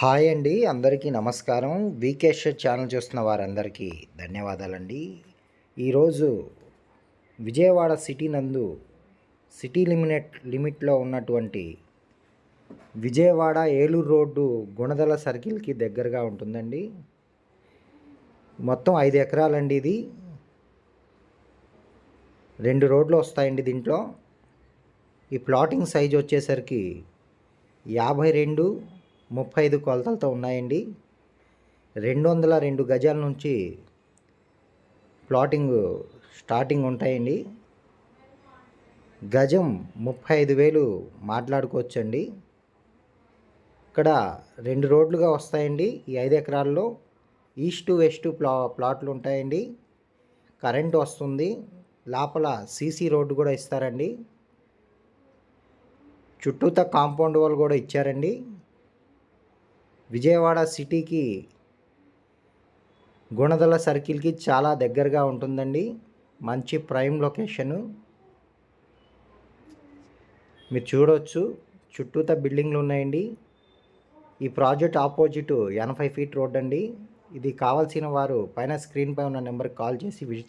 Hi అండి అందరికీ నమస్కారం. వీకేష్ ఛానల్ చూస్తున్న వారందరికీ ధన్యవాదాలండి. ఈరోజు విజయవాడ సిటీ నందు సిటీ లిమినెట్ లిమిట్లో ఉన్నటువంటి విజయవాడ ఏలూరు రోడ్డు గుణదల సర్కిల్కి దగ్గరగా ఉంటుందండి. మొత్తం ఐదు ఎకరాలండి ఇది. రెండు రోడ్లు వస్తాయండి దీంట్లో. ఈ ప్లాటింగ్ సైజ్ వచ్చేసరికి యాభై రెండు ముప్పై ఐదు కొలతలతో ఉన్నాయండి. రెండు వందల రెండు గజాల నుంచి ప్లాటింగ్ స్టార్టింగ్ ఉంటాయండి. గజం ముప్పై ఐదు వేలు మాట్లాడుకోవచ్చండి. ఇక్కడ రెండు రోడ్లుగా వస్తాయండి. ఈ ఐదు ఎకరాల్లో ఈస్ట్ వెస్ట్ ప్లా ప్లాట్లు ఉంటాయండి. కరెంట్ వస్తుంది. లోపల సీసీ రోడ్డు కూడా ఇస్తారండి. చుట్టూతా కాంపౌండ్ వాళ్ళు కూడా ఇచ్చారండి. విజయవాడ సిటీకి గుణదల సర్కిల్కి చాలా దగ్గరగా ఉంటుందండి. మంచి ప్రైమ్ లొకేషను. మీరు చూడవచ్చు చుట్టూతా బిల్డింగ్లు ఉన్నాయండి. ఈ ప్రాజెక్ట్ ఆపోజిట్ ఎనభై ఫీట్ రోడ్ అండి ఇది కావాల్సిన వారు పైన స్క్రీన్ పై ఉన్న నెంబర్కి కాల్ చేసి విజిట్ చేయండి.